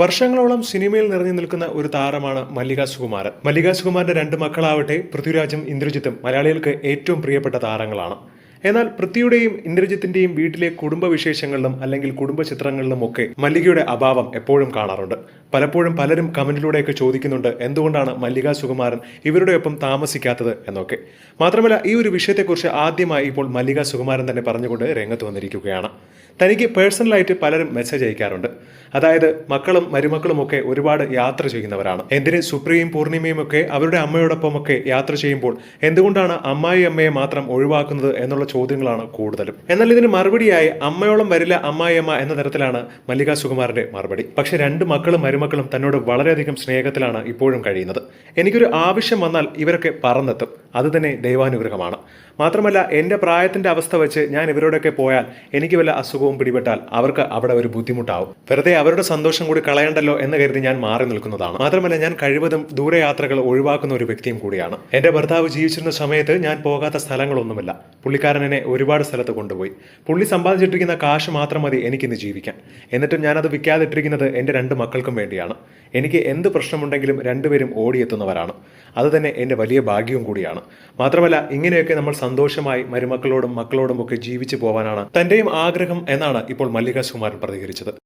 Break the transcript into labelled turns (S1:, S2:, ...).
S1: വർഷങ്ങളോളം സിനിമയിൽ നിറഞ്ഞു നിൽക്കുന്ന ഒരു താരമാണ് മല്ലിക സുകുമാരൻ. മല്ലിക സുകുമാരന്റെ രണ്ട് മക്കളാവട്ടെ പൃഥ്വിരാജും ഇന്ദ്രജിത്തും മലയാളികൾക്ക് ഏറ്റവും പ്രിയപ്പെട്ട താരങ്ങളാണ്. എന്നാൽ പൃഥ്വിയുടെയും ഇന്ദ്രജിത്തിന്റെയും വീട്ടിലെ കുടുംബ വിശേഷങ്ങളിലും അല്ലെങ്കിൽ കുടുംബ ചിത്രങ്ങളിലും ഒക്കെ മല്ലികയുടെ അഭാവം എപ്പോഴും കാണാറുണ്ട്. പലപ്പോഴും പലരും കമന്റിലൂടെയൊക്കെ ചോദിക്കുന്നുണ്ട് എന്തുകൊണ്ടാണ് മല്ലിക സുകുമാരൻ ഇവരുടെ ഒപ്പം താമസിക്കാത്തത് എന്നൊക്കെ. മാത്രമല്ല ഈ ഒരു വിഷയത്തെക്കുറിച്ച് ആദ്യമായി ഇപ്പോൾ മല്ലിക സുകുമാരൻ തന്നെ പറഞ്ഞുകൊണ്ട് രംഗത്ത് വന്നിരിക്കുകയാണ്. തനിക്ക് പേഴ്സണലായിട്ട് പലരും മെസ്സേജ് അയക്കാറുണ്ട്. അതായത് മക്കളും മരുമക്കളും ഒക്കെ ഒരുപാട് യാത്ര ചെയ്യുന്നവരാണ്. എന്തിന് സുപ്രിയയും പൂർണിമയും ഒക്കെ അവരുടെ അമ്മയോടൊപ്പമൊക്കെ യാത്ര ചെയ്യുമ്പോൾ എന്തുകൊണ്ടാണ് അമ്മായി അമ്മയെ മാത്രം ഒഴിവാക്കുന്നത് എന്നുള്ള ചോദ്യങ്ങളാണ് കൂടുതലും. എന്നാൽ ഇതിന് മറുപടിയായി അമ്മയോളം വരില്ല അമ്മായിയമ്മ എന്ന തരത്തിലാണ് മല്ലിക സുകുമാരന്റെ മറുപടി. പക്ഷെ രണ്ട് മക്കളും മരുമക്കളും തന്നോട് വളരെയധികം സ്നേഹത്തിലാണ് ഇപ്പോഴും കഴിയുന്നത്. എനിക്കൊരു ആവശ്യം വന്നാൽ ഇവരൊക്കെ പറന്നെത്തും. അത് തന്നെ ദൈവാനുഗ്രഹമാണ്. മാത്രമല്ല എന്റെ പ്രായത്തിന്റെ അവസ്ഥ വെച്ച് ഞാൻ ഇവരോടൊക്കെ പോയാൽ എനിക്ക് വല്ല അസുഖവും പിടിപെട്ടാൽ അവർക്ക് അവിടെ ഒരു ബുദ്ധിമുട്ടാവും. വെറുതെ അവരുടെ സന്തോഷം കൂടി കളയണ്ടല്ലോ എന്ന് കരുതി ഞാൻ മാറി നിൽക്കുന്നതാണ്. മാത്രമല്ല ഞാൻ കഴിവതും ദൂരയാത്രകൾ ഒഴിവാക്കുന്ന ഒരു വ്യക്തിയും കൂടിയാണ്. എന്റെ ഭർത്താവ് ജീവിച്ചിരുന്ന സമയത്ത് ഞാൻ പോകാത്ത സ്ഥലങ്ങളൊന്നുമില്ല. പുള്ളിക്കാരൻ എന്നെ ഒരുപാട് സ്ഥലത്ത് കൊണ്ടുപോയി. പുള്ളി സമ്പാദിച്ചിട്ടിരിക്കുന്ന കാശ് മാത്രം മതി എനിക്കിന്ന് ജീവിക്കാൻ. എന്നിട്ടും ഞാനത് വിൽക്കാതിട്ടിരിക്കുന്നത് എന്റെ രണ്ട് മക്കൾക്കും വേണ്ടിയാണ്. എനിക്ക് എന്ത് പ്രശ്നമുണ്ടെങ്കിലും രണ്ടുപേരും ഓടിയെത്തുന്നവരാണ്. അത് തന്നെ എന്റെ വലിയ ഭാഗ്യവും കൂടിയാണ്. മാത്രമല്ല ഇങ്ങനെയൊക്കെ നമ്മൾ സന്തോഷമായി മരുമക്കളോടും മക്കളോടും ഒക്കെ ജീവിച്ചു പോവാനാണ് തന്റെയും ആഗ്രഹം എന്നാണ് ഇപ്പോൾ മല്ലിക സുകുമാരൻ പ്രതികരിച്ചത്.